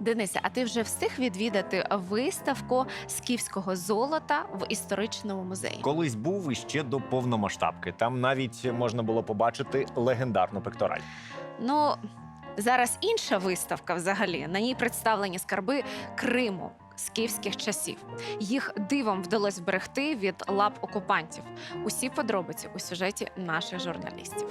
Денисе, а ти вже встиг відвідати виставку скіфського золота в історичному музеї? Колись був іще до повномасштабки. Там навіть можна було побачити легендарну пектораль. Ну зараз інша виставка взагалі. На ній представлені скарби Криму. Скіфських часів їх дивом вдалося зберегти від лап окупантів. Усі подробиці у сюжеті наших журналістів.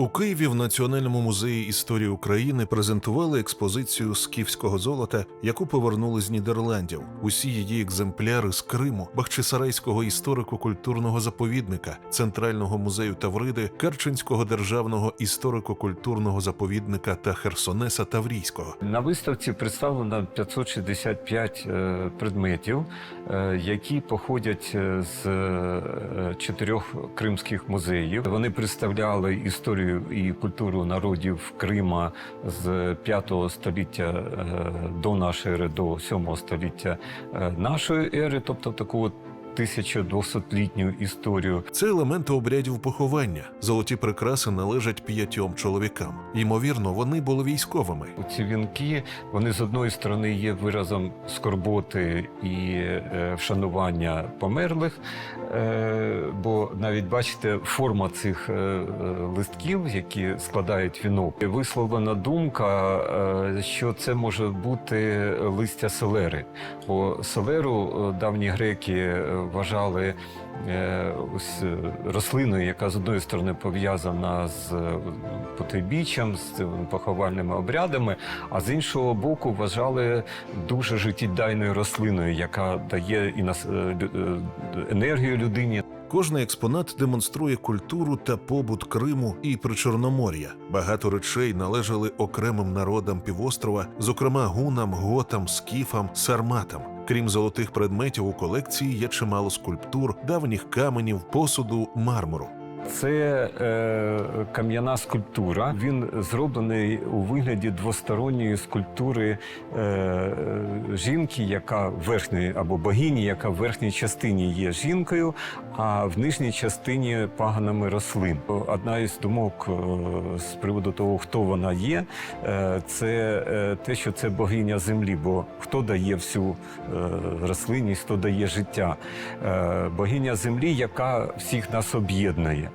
У Києві в Національному музеї історії України презентували експозицію скіфського золота, яку повернули з Нідерландів. Усі її екземпляри з Криму, Бахчисарайського історико-культурного заповідника, Центрального музею Тавриди, Керченського державного історико-культурного заповідника та Херсонеса Таврійського. На виставці представлено 565 е, предметів, е, які походять е, з чотирьох кримських музеїв. Вони представляли історію і культуру народів Крима з 5 століття е, до нашої ери, до 7 століття е, нашої ери, тобто таку от 1200-літню історію. Це елементи обрядів поховання. Золоті прикраси належать п'ятьом чоловікам. Ймовірно, вони були військовими. Ці вінки вони з одної сторони є виразом скорботи і е, вшанування померлих. Е, бо навіть бачите, форма цих е, е, листків, які складають вінок, висловлена думка, е, що це може бути листя селери. Бо селеру е, давні греки е, вважали е, ось е, рослиною, яка з одної сторони пов'язана з е, потойбіччям, з поховальними обрядами, а з іншого боку вважали дуже життєдайною рослиною, яка дає і нас енергію людині. Кожний експонат демонструє культуру та побут Криму і Причорномор'я. Багато речей належали окремим народам півострова, зокрема гунам, готам, скіфам, сарматам. Крім золотих предметів у колекції є чимало скульптур, давніх каменів, посуду, мармуру. Це е, кам'яна скульптура. Він зроблений у вигляді двосторонньої скульптури е, жінки, яка в верхній або богині, яка в верхній частині є жінкою, а в нижній частині паганами рослин. Одна із думок е, з приводу того, хто вона є, е, це е, те, що це богиня землі. Бо хто дає всю рослинність, хто дає життя? Богиня землі, яка всіх нас об'єднує,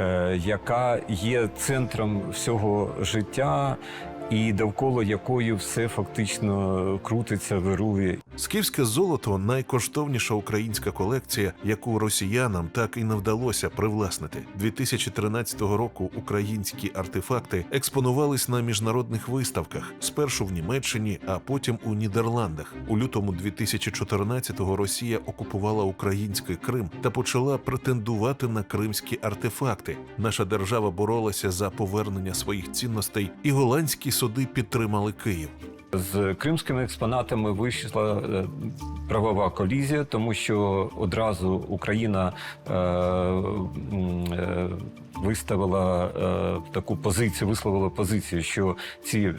е, яка є центром всього життя. І довкола якої все фактично крутиться, вирує. Скіфське золото найкоштовніша українська колекція, яку росіянам так і не вдалося привласнити. 2013 року українські артефакти експонувались на міжнародних виставках, спершу в Німеччині, а потім у Нідерландах. У лютому 2014-го Росія окупувала український Крим та почала претендувати на кримські артефакти. Наша держава боролася за повернення своїх цінностей, і голландські суди підтримали Київ. З кримськими експонатами вийшла е, правова колізія, тому що одразу Україна е, е, виставила е, таку позицію, висловила позицію, що ці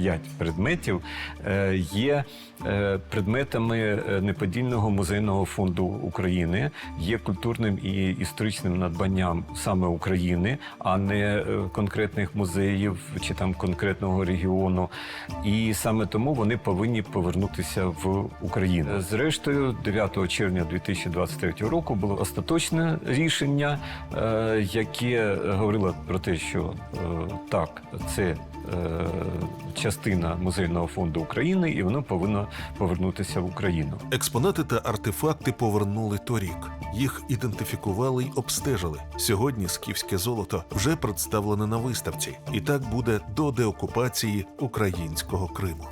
565 предметів е, є е, предметами е, неподільного музейного фонду України, є культурним і історичним надбанням саме України, а не конкретних музеїв чи там конкретного регіону. І саме тому вони повинні повернутися в Україну. Зрештою, 9 червня 2023 року було остаточне рішення, яке говорило про те, що так, це частина музейного фонду України, і воно повинно повернутися в Україну. Експонати та артефакти повернули торік. Їх ідентифікували й обстежили. Сьогодні скіфське золото вже представлене на виставці, і так буде до деокупації українського Криму.